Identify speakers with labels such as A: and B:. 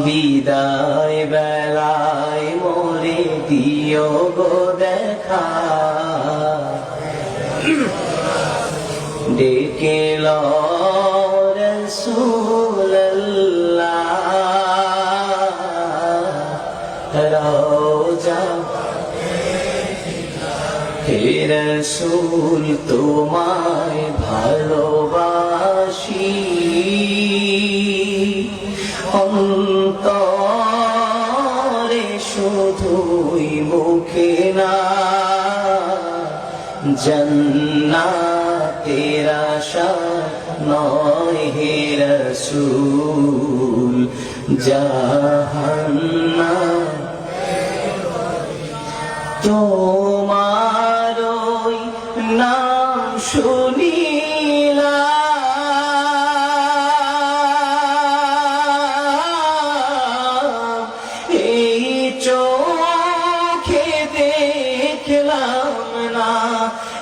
A: বিদায় বেলায় মোরে দিও গো দেখা। ডেকে রোজা হে তোমায় ভালোবাসি। অন্তরে শুধুই মুখে না জন্নাতের আশা নয় হে রসুল জাহান্না তোমার নাম শুনিলা